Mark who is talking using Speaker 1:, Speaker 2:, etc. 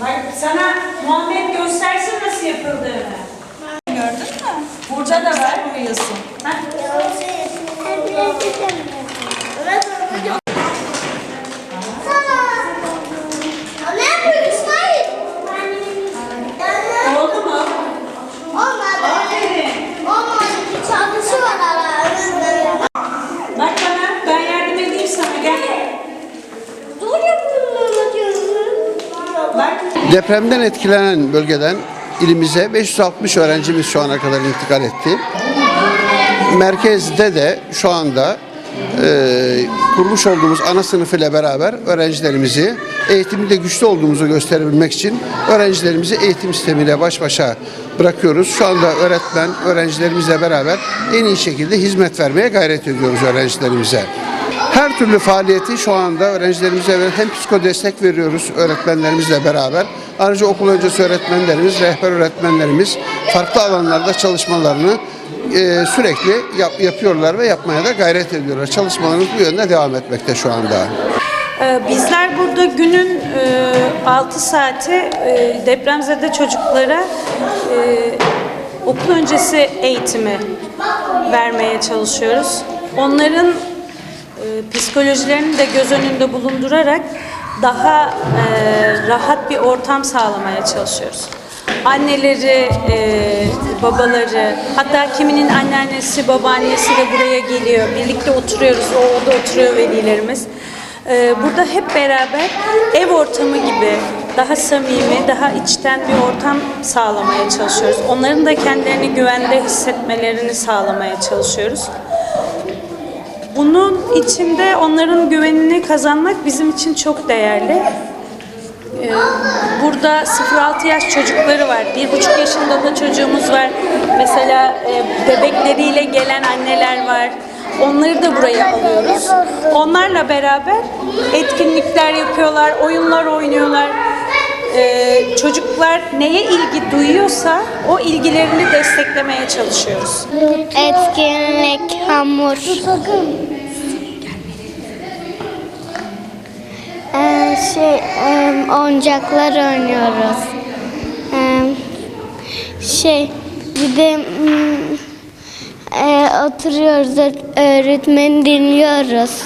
Speaker 1: Bak sana Muhammed göstersin nasıl yapıldığını.
Speaker 2: Gördün mü?
Speaker 1: Burada da var.
Speaker 2: Uyuyorsun.
Speaker 1: Heh.
Speaker 3: Depremden etkilenen bölgeden ilimize 560 öğrencimiz şu ana kadar intikal etti. Merkezde de şu anda e, kurmuş olduğumuz ana sınıf ile beraber öğrencilerimizi eğitimde güçlü olduğumuzu gösterebilmek için öğrencilerimizi eğitim sistemiyle baş başa bırakıyoruz. Şu anda öğretmen öğrencilerimizle beraber en iyi şekilde hizmet vermeye gayret ediyoruz öğrencilerimize. Her türlü faaliyeti şu anda öğrencilerimize hem psiko destek veriyoruz öğretmenlerimizle beraber. Ayrıca okul öncesi öğretmenlerimiz, rehber öğretmenlerimiz farklı alanlarda çalışmalarını e, sürekli yap- yapıyorlar ve yapmaya da gayret ediyorlar. Çalışmalarımız bu yönde devam etmekte şu anda.
Speaker 4: Ee, Bizler burada günün 6 saati e, depremzede çocuklara e, okul öncesi eğitimi vermeye çalışıyoruz. Onların e, psikolojilerini de göz önünde bulundurarak daha e, rahat bir ortam sağlamaya çalışıyoruz. Anneleri, e, babaları, hatta kiminin anneannesi, babaannesi de buraya geliyor. Birlikte oturuyoruz, orada oturuyor velilerimiz. E, burada hep beraber ev ortamı gibi daha samimi, daha içten bir ortam sağlamaya çalışıyoruz. Onların da kendilerini güvende hissetmelerini sağlamaya çalışıyoruz. Bunun içinde onların güvenini kazanmak bizim için çok değerli. Ee, Burada 0-6 yaş çocukları var. 1,5 yaşında da çocuğumuz var. Mesela e, bebekleriyle gelen anneler var. Onları da buraya alıyoruz. Onlarla beraber etkinlikler yapıyorlar, oyunlar oynuyorlar. Ee, çocuklar neye ilgi duyuyorsa o ilgilerini desteklemeye çalışıyoruz.
Speaker 5: Etkinlik, hamur. Ee, şey, oyuncaklar oynuyoruz. Şey, bir de mm, e, oturuyoruz, öğretmeni dinliyoruz.